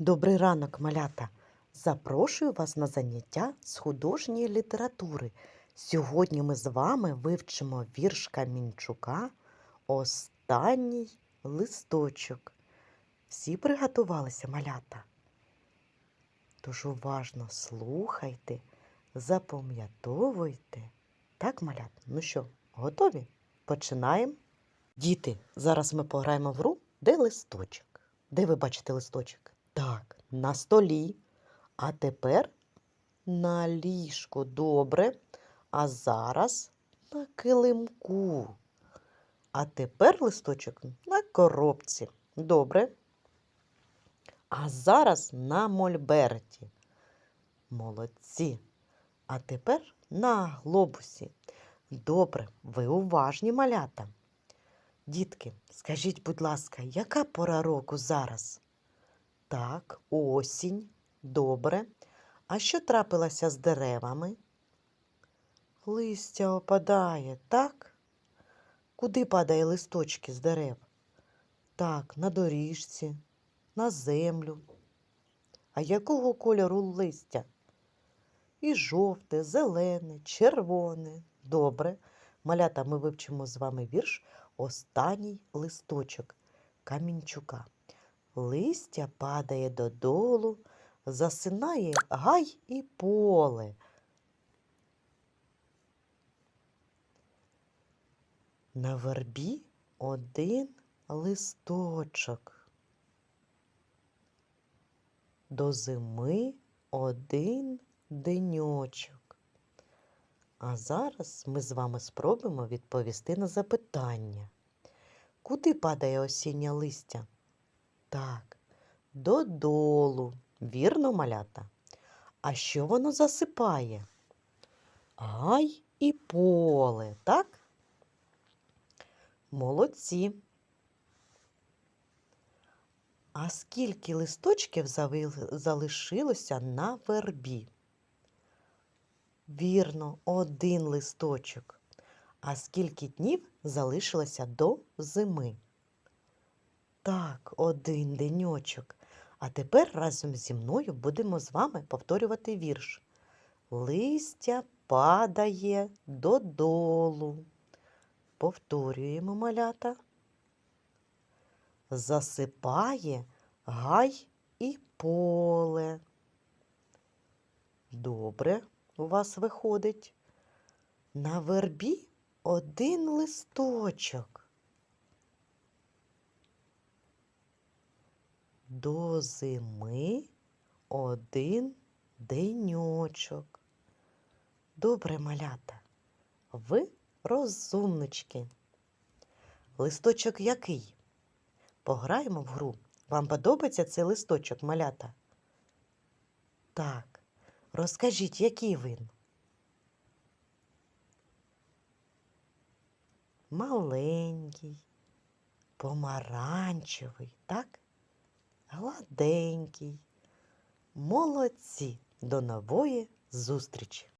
Добрий ранок, малята! Запрошую вас на заняття з художньої літератури. Сьогодні ми з вами вивчимо вірш Камінчука Останній листочок. Всі приготувалися малята? Тож уважно слухайте, запам'ятовуйте. Так, малята? Ну що, готові? Починаємо. Діти, зараз ми пограємо в гру, де листочок. Де ви бачите листочок? Так, на столі. А тепер на ліжку. Добре. А зараз на килимку. А тепер листочок на коробці. Добре. А зараз на мольберті. Молодці. А тепер на глобусі. Добре, ви уважні малята. Дітки, скажіть, будь ласка, яка пора року зараз? Так, осінь. Добре. А що трапилося з деревами? Листя опадає, так? Куди падає листочки з дерев? Так, на доріжці, на землю. А якого кольору листя? І жовте, зелене, червоне. Добре. Малята, ми вивчимо з вами вірш Останній листочок Камінчука. Листя падає додолу, засинає гай і поле. На вербі один листочок. До зими один деньочок. А зараз ми з вами спробуємо відповісти на запитання. Куди падає осіннє листя? Так, додолу. Вірно, малята. А що воно засипає? Гай і поле, так? Молодці. А скільки листочків залишилося на вербі? Вірно, один листочок. А скільки днів залишилося до зими? Так, один деньочок. А тепер разом зі мною будемо з вами повторювати вірш. Листя падає додолу. Повторюємо малята. Засипає гай і поле. Добре у вас виходить. На вербі один листочок. До зими один деньочок. Добре, малята, ви розумнички. Листочок який? Пограємо в гру. Вам подобається цей листочок, малята? Так, розкажіть, який він? Маленький, помаранчевий, так? Гладенький. Молодці. До нової зустрічі!